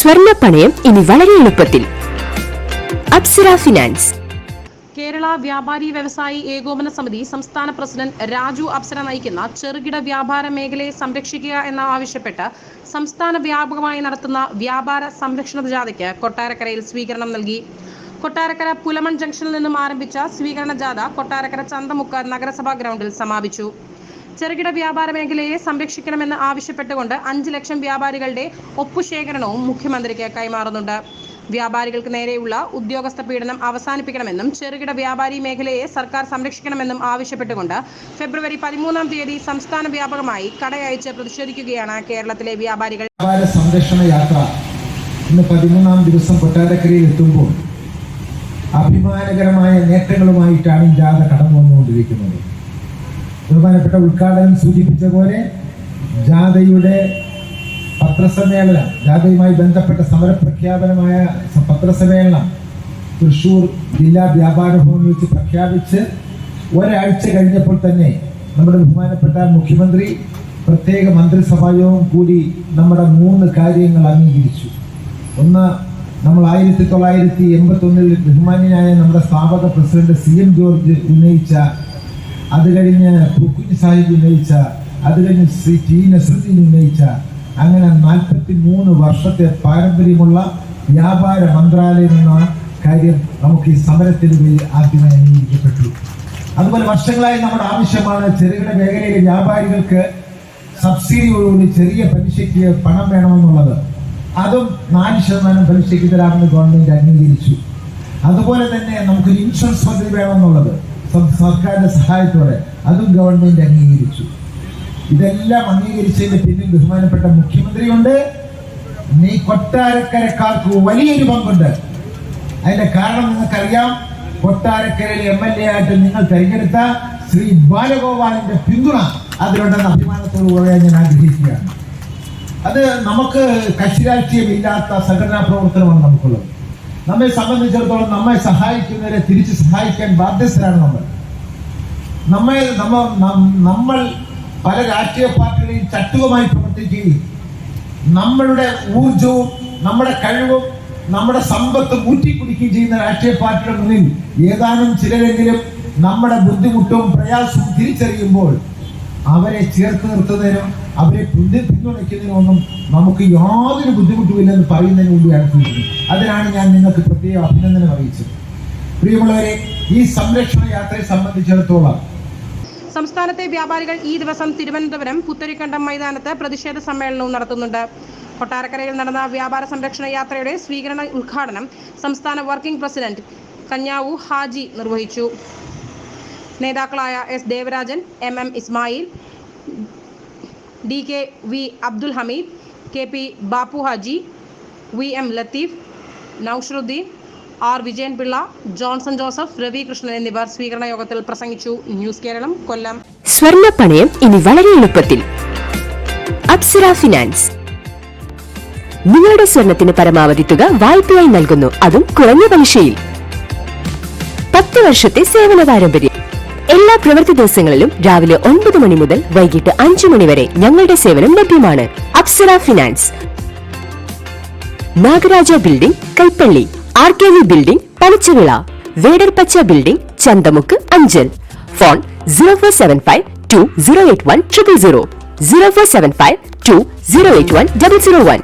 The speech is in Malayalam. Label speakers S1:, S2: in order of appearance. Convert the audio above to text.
S1: സ്വർണ പണയം ഇനി വളരെ എളുപ്പത്തിൽ. അപ്സര ഫിനാൻസ്.
S2: കേരള വ്യാപാരി വ്യവസായി ഏകോപന സമിതി സംസ്ഥാന പ്രസിഡന്റ് രാജു അപ്സര നയിക്കുന്ന ചെറുകിട വ്യാപാര മേഖലയെ സംരക്ഷിക്കുക എന്ന ആവശ്യപ്പെട്ട് സംസ്ഥാന വ്യാപകമായി നടത്തുന്ന വ്യാപാര സംരക്ഷണ ജാഥയ്ക്ക് കൊട്ടാരക്കരയിൽ സ്വീകരണം നൽകി. കൊട്ടാരക്കര പുലമൺ ജംഗ്ഷനിൽ നിന്നും ആരംഭിച്ച സ്വീകരണ ജാഥ കൊട്ടാരക്കര ചന്തമുക്ക് നഗരസഭാ ഗ്രൗണ്ടിൽ സമാപിച്ചു. ചെറുകിട വ്യാപാര മേഖലയെ സംരക്ഷിക്കണമെന്ന് ആവശ്യപ്പെട്ടുകൊണ്ട് അഞ്ച് ലക്ഷം വ്യാപാരികളുടെ ഒപ്പുശേഖരണവും മുഖ്യമന്ത്രിക്ക് കൈമാറുന്നുണ്ട്. വ്യാപാരികൾക്ക് നേരെയുള്ള ഉദ്യോഗസ്ഥ പീഡനം അവസാനിപ്പിക്കണമെന്നും ചെറുകിട വ്യാപാരി മേഖലയെ സർക്കാർ സംരക്ഷിക്കണമെന്നും ആവശ്യപ്പെട്ടുകൊണ്ട് ഫെബ്രുവരി പതിമൂന്നാം തീയതി സംസ്ഥാന വ്യാപകമായി കടയയച്ച് പ്രതിഷേധിക്കുകയാണ് കേരളത്തിലെ വ്യാപാരികൾ.
S3: വ്യാപാര സംരക്ഷണ യാത്ര ഇന്ന് പതിമൂന്നാം ദിവസം കൊട്ടാരക്കരയിൽ എത്തുമ്പോൾ അഭിമാനകരമായ നേട്ടങ്ങളുമായിട്ടാണ് ജാഥ കടന്നു വന്നുകൊണ്ടിരിക്കുന്നത് ബഹുമാനപ്പെട്ട ഉദ്ഘാടനം സൂചിപ്പിച്ച പോലെ ജാഥയുടെ പത്രസമ്മേളനം ജാഥയുമായി ബന്ധപ്പെട്ട സമരപ്രഖ്യാപനമായ പ്രഖ്യാപനമായ പത്രസമ്മേളനം തൃശൂർ ജില്ലാ വ്യാപാര ഭവനിൽ വെച്ച് പ്രഖ്യാപിച്ച് ഒരാഴ്ച കഴിഞ്ഞപ്പോൾ തന്നെ നമ്മുടെ ബഹുമാനപ്പെട്ട മുഖ്യമന്ത്രി പ്രത്യേക മന്ത്രിസഭായോഗം കൂടി നമ്മുടെ മൂന്ന് കാര്യങ്ങൾ അംഗീകരിച്ചു. ഒന്ന് നമ്മൾ ആയിരത്തി തൊള്ളായിരത്തി എൺപത്തി ഒന്നിൽ ബഹുമാന്യനായ നമ്മുടെ സ്ഥാപക പ്രസിഡന്റ് സി എം ജോർജ് ഉന്നയിച്ച അത് കഴിഞ്ഞ് പുക്കുഞ്ഞ് സാഹിബ് ഉന്നയിച്ച അത് കഴിഞ്ഞ് ശ്രീ ടി നസറുദ്ദീൻ ഉന്നയിച്ച അങ്ങനെ നാൽപ്പത്തി മൂന്ന് വർഷത്തെ പാരമ്പര്യമുള്ള വ്യാപാര മന്ത്രാലയം എന്ന കാര്യം നമുക്ക് ഈ സമരത്തിന് വേണ്ടി ആദ്യമായി അംഗീകരിക്കപ്പെട്ടു. അതുപോലെ വർഷങ്ങളായി നമ്മുടെ ആവശ്യമാണ് ചെറുകിട മേഖലയിലെ വ്യാപാരികൾക്ക് സബ്സിഡിയോടുകൂടി ചെറിയ പലിശയ്ക്ക് പണം വേണമെന്നുള്ളത്. അതും നാല് ശതമാനം പലിശയ്ക്ക് തരാമെന്ന് ഗവൺമെന്റ് അംഗീകരിച്ചു. അതുപോലെ തന്നെ നമുക്കൊരു ഇൻഷുറൻസ് പദ്ധതി വേണമെന്നുള്ളത്. സം- സർക്കാരിന്റെ സഹായത്തോടെ അതും ഗവൺമെന്റ് അംഗീകരിച്ചു. ഇതെല്ലാം അംഗീകരിച്ചതിന് പിന്നിൽ ബഹുമാനപ്പെട്ട മുഖ്യമന്ത്രിയുണ്ട്. നീ കൊട്ടാരക്കരക്കാർക്ക് വലിയൊരു പങ്കുണ്ട്. അതിന്റെ കാരണം നിങ്ങൾക്കറിയാം. കൊട്ടാരക്കരയിൽ എം എൽ എ ആയിട്ട് നിങ്ങൾ തിരഞ്ഞെടുത്ത ശ്രീ ബാലഗോപാലിന്റെ പിന്തുണ അതിലുണ്ടെന്ന് അഭിമാനത്തോട് പറയാൻ ഞാൻ ആഗ്രഹിക്കുകയാണ്. അത് നമുക്ക് കക്ഷി രാഷ്ട്രീയമില്ലാത്ത സംഘടനാ പ്രവർത്തനമാണ് നമുക്കുള്ളത്. നമ്മെ സംബന്ധിച്ചിടത്തോളം നമ്മെ സഹായിക്കുന്നവരെ തിരിച്ച് സഹായിക്കാൻ ബാധ്യസ്ഥരാണ് നമ്മൾ. നമ്മെ നമ്മ നമ്മൾ പല രാഷ്ട്രീയ പാർട്ടികളെയും ചട്ടുകമായി പ്രവർത്തിക്കുകയും നമ്മളുടെ ഊർജവും നമ്മുടെ കഴിവും നമ്മുടെ സമ്പത്തും ഊറ്റിക്കുടിക്കുകയും ചെയ്യുന്ന രാഷ്ട്രീയ പാർട്ടിയുടെ മുന്നിൽ ഏതാനും ചിലരെങ്കിലും നമ്മുടെ ബുദ്ധിമുട്ടും പ്രയാസവും തിരിച്ചറിയുമ്പോൾ അവരെ ചേർത്ത് നിർത്തുന്നതിനും അവരെ പിന്തുണയ്ക്കുന്നതിനും പിന്തുണയ്ക്കുന്നതിനൊന്നും നമുക്ക് യാതൊരു ബുദ്ധിമുട്ടുമില്ലെന്ന് പറയുന്നതിന് വേണ്ടിയാണ് ചെയ്യുന്നത് അതിനാണ് ഞാൻ നിങ്ങൾക്ക് പ്രത്യേക അഭിനന്ദനം അറിയിച്ചത്. പ്രിയമുള്ളവരെ ഈ സംരക്ഷണ യാത്രയെ സംബന്ധിച്ചിടത്തോളം
S2: സംസ്ഥാനത്തെ വ്യാപാരികൾ ഈ ദിവസം തിരുവനന്തപുരം പുത്തരിക്കണ്ടം മൈതാനത്ത് പ്രതിഷേധ സമ്മേളനവും നടത്തുന്നുണ്ട്. കൊട്ടാരക്കരയിൽ നടന്ന വ്യാപാര സംരക്ഷണ യാത്രയുടെ സ്വീകരണ ഉദ്ഘാടനം സംസ്ഥാന വർക്കിംഗ് പ്രസിഡന്റ് കന്യാവു ഹാജി നിർവഹിച്ചു. നേതാക്കളായ S Devarajan M M Ismail D K V Abdul Hameed K P Bapu Haji V M Latheef Nousharuddeen R Vijayan Pillai Johnson Joseph Ravi Krishnan എന്നിവർ സ്വീകരണ യോഗത്തിൽ പ്രസംഗിച്ചു. ന്യൂസ് കേരളം കൊല്ലം.
S1: സ്വർണ പണയം ഇനി വളരെ എളുപ്പത്തിൽ. അപ്സര ഫിനാൻസ്. നിങ്ങളുടെ സ്വർണത്തിന് പരമാവധി തുക വായ്പയായി നൽകുന്നു. അതും കുറഞ്ഞ പലിശയിൽ. പത്ത് വർഷത്തെ സേവന പാരമ്പര്യം. എല്ലാ പ്രവൃത്തി ദിവസങ്ങളിലും രാവിലെ ഒൻപത് മണി മുതൽ വൈകിട്ട് അഞ്ചു മണി വരെ ഞങ്ങളുടെ സേവനം ലഭ്യമാണ്. Apsara finance. Nagaraja building Kaipally R K V building Panachuvila. Vedarpacha building Chanthamukku Anchal. Phone zero four seven five two zero eight one triple zero zero four seven five two zero eight one double zero one